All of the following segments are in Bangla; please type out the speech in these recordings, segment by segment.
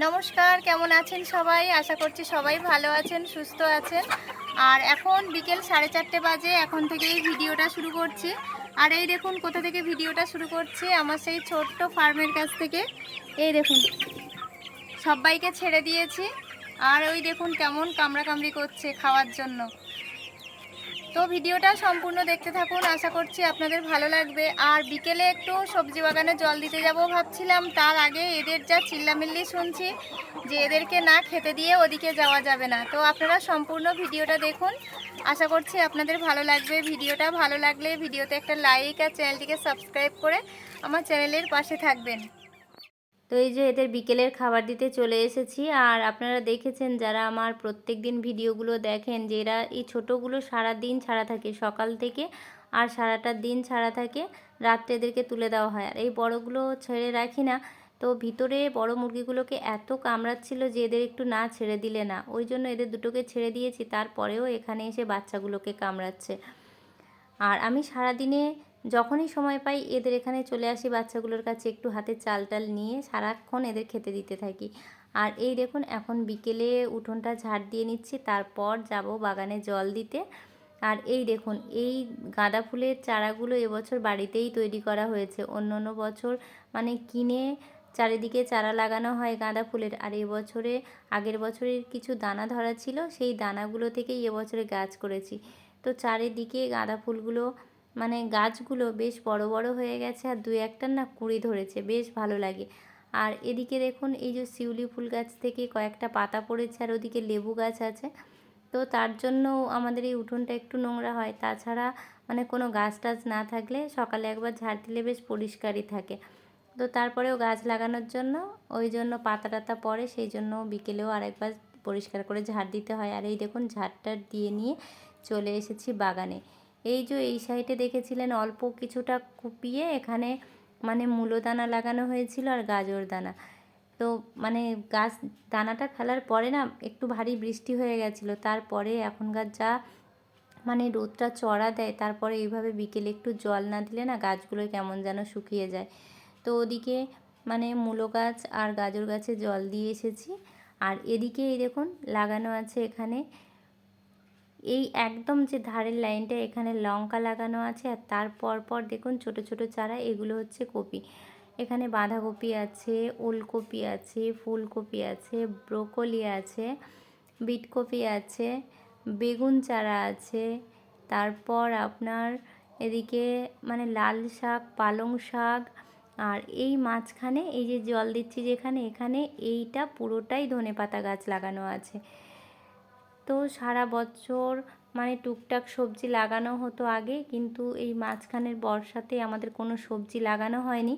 নমস্কার, কেমন আছেন সবাই? আশা করছি সবাই ভালো আছেন, সুস্থ আছেন। আর এখন বিকেল সাড়ে চারটে বাজে, এখন থেকেই ভিডিওটা শুরু করছি। আর এই দেখুন, কোথা থেকে ভিডিওটা শুরু করছি? আমার সেই ছোট্ট ফার্মের কাছ থেকে। এই দেখুন, সবাইকে ছেড়ে দিয়েছি। আর ওই দেখুন, কেমন কামড়াকামড়ি করছে খাওয়ার জন্য। তো ভিডিওটা সম্পূর্ণ দেখতে থাকুন। আশা করছি আপনাদের ভালো লাগবে। আর বিকেলে একটু সবজি বাগানে জল দিতে যাব ভাবছিলাম। তার আগে এদের যা চিল্লামিল্লি শুনছি যে এদেরকে না খেতে দিয়ে ওদিকে যাওয়া যাবে না। তো আপনারা সম্পূর্ণ ভিডিওটা দেখুন। আশা করছি আপনাদের ভালো লাগবে। ভিডিওটা ভালো লাগলে ভিডিওতে একটা লাইক আর চ্যানেলটিকে সাবস্ক্রাইব করে আমার চ্যানেলের পাশে থাকবেন। তো এই যে এদের বিকেলের খাবার দিতে চলে এসেছি। আর আপনারা দেখেছেন যারা আমার প্রত্যেক দিন ভিডিওগুলো দেখেন যে এরা এই ছোটোগুলো সারা দিন ছাড়া থাকে, সকাল থেকে আর সারাটা দিন ছাড়া থাকে, রাত্রে এদেরকে তুলে দেওয়া হয়। আর এই বড়গুলো ছেড়ে রাখি না, তো ভিতরে বড় মুরগিগুলোকে এত কামড়াচ্ছিল যে এদের একটু না ছেড়ে দিলে না। ওই জন্য এদের দুটোকে ছেড়ে দিয়েছি, তারপরেও এখানে এসে বাচ্চাগুলোকে কামড়াচ্ছে। আর আমি সারাদিনে যখনই সময় পাই এদের এখানে চলে আসি বাচ্চাগুলোর কাছে একটু হাতে চাল টাল নিয়ে সারাক্ষণ এদের খেতে দিতে থাকি। আর এই দেখুন, এখন বিকেলে উঠোনটা ঝাড় দিয়ে নিচ্ছি, তারপর যাব বাগানে জল দিতে। আর এই দেখুন, এই গাঁদা ফুলের চারাগুলো এবছর বাড়িতেই তৈরি করা হয়েছে। অন্য অন্য বছর মানে কিনে চারিদিকে চারা লাগানো হয় গাঁদা ফুলের। আর এবছরে, আগের বছরের কিছু দানা ধরা ছিল, সেই দানাগুলো থেকেই এবছরে গাছ করেছি। তো চারিদিকে গাঁদা ফুলগুলো মানে গাছগুলো বেশ বড় বড় হয়ে গেছে আর দু একটার না কুড়ি ধরেছে, বেশ ভালো লাগে। আর এদিকে দেখুন, এই যে শিউলি ফুল গাছ থেকে কয়েকটা পাতা পড়েছে আর ওদিকে লেবু গাছ আছে। তো তার জন্য আমাদের এই উঠোনটা একটু নোংরা হয়। তাছাড়া মানে কোনো গাছ টাছ না থাকলে সকালে একবার ঝাড় দিলে বেশ পরিষ্কারই থাকে। তো তারপরেও গাছ লাগানোর জন্য ওই জন্য পাতা টাতা পড়ে, সেই জন্য বিকেলেও আরেকবার পরিষ্কার করে ঝাড় দিতে হয়। আর এই দেখুন, ঝাড়টা দিয়ে নিয়ে চলে এসেছি বাগানে। এই যে এই সাইডে দেখেছিলেন অল্প কিছুটা কুপিয়ে এখানে মানে মূলো দানা লাগানো হয়েছিল আর গাজর দানা। তো মানে গাছ দানাটা ফেলার পরে না একটু ভারী বৃষ্টি হয়ে গেছিল, তারপরে এখনকার যা মানে রোদটা চড়া দেয়, তারপরে এইভাবে বিকেলে একটু জল না দিলে না গাছগুলো কেমন যেন শুকিয়ে যায়। তো ওদিকে মানে মূলো গাছ আর গাজর গাছে জল দিয়ে এসেছি। আর এদিকে এই দেখুন লাগানো আছে এখানে এই একদম যে ধারের লাইনটা এখানে লঙ্কা লাগানো আছে আর তার পর দেখুন ছোট ছোট চারা, এগুলো হচ্ছে কপি। এখানে বাঁধাকপি আছে, ওলকপি আছে, ফুলকপি আছে, ব্রোকলি আছে, বিটকপি আছে, বেগুন চারা আছে, তারপর আপনার এদিকে মানে লাল শাক, পালং শাক, আর এই মাঝখানে এই যে জল দিচ্ছি যেখানে, এখানে এইটা পুরোটাই ধনে পাতা গাছ লাগানো আছে। তো সারা বছর মানে টুকটাক সবজি লাগানো হতো আগে, কিন্তু এই মাঝখানের বর্ষাতে আমাদের কোনো সবজি লাগানো হয়নি।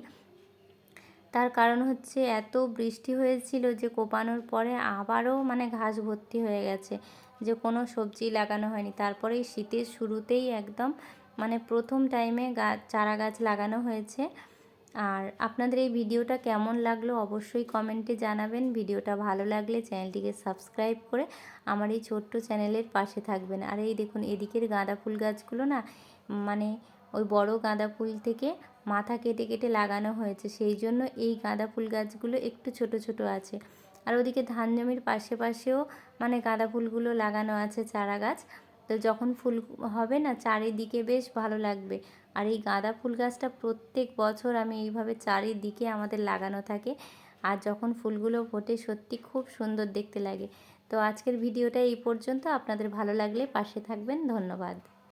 তার কারণ হচ্ছে এত বৃষ্টি হয়েছিল যে কোপানোর পরে আবারও মানে ঘাস ভর্তি হয়ে গেছে যে কোনো সবজি লাগানো হয়নি। তারপরে শীতের শুরুতেই একদম মানে প্রথম টাইমে গাছ চারা গাছ লাগানো হয়েছে। আর আপনাদের এই ভিডিওটা কেমন লাগল অবশ্যই কমেন্টে জানাবেন। ভিডিওটা ভালো লাগলে চ্যানেলটিকে সাবস্ক্রাইব করে আমার এই ছোট্ট চ্যানেলের পাশে থাকবেন। আর এই দেখুন, এদিকের গাঁদা ফুল গাছগুলো না মানে ওই বড় গাঁদা ফুল থেকে মাথা কেটে কেটে লাগানো হয়েছে। সেই জন্য এই গাঁদা ফুল গাছগুলো একটু ছোট ছোট আছে। আর ওদিকে ধান জমির পাশে পাশেও মানে গাঁদা ফুলগুলো লাগানো আছে চারা গাছ। তো যখন ফুল হবে না, চারিদিকে বেশ ভালো লাগবে। আর এই গাঁদা ফুল গাছটা প্রত্যেক বছর আমি এইভাবে চারিদিকে আমাদের লাগানো থাকে। আর যখন ফুলগুলো ফোটে, সত্যি খুব সুন্দর দেখতে লাগে। তো আজকের ভিডিওটা এই পর্যন্ত। আপনাদের ভালো লাগলে পাশে থাকবেন। ধন্যবাদ।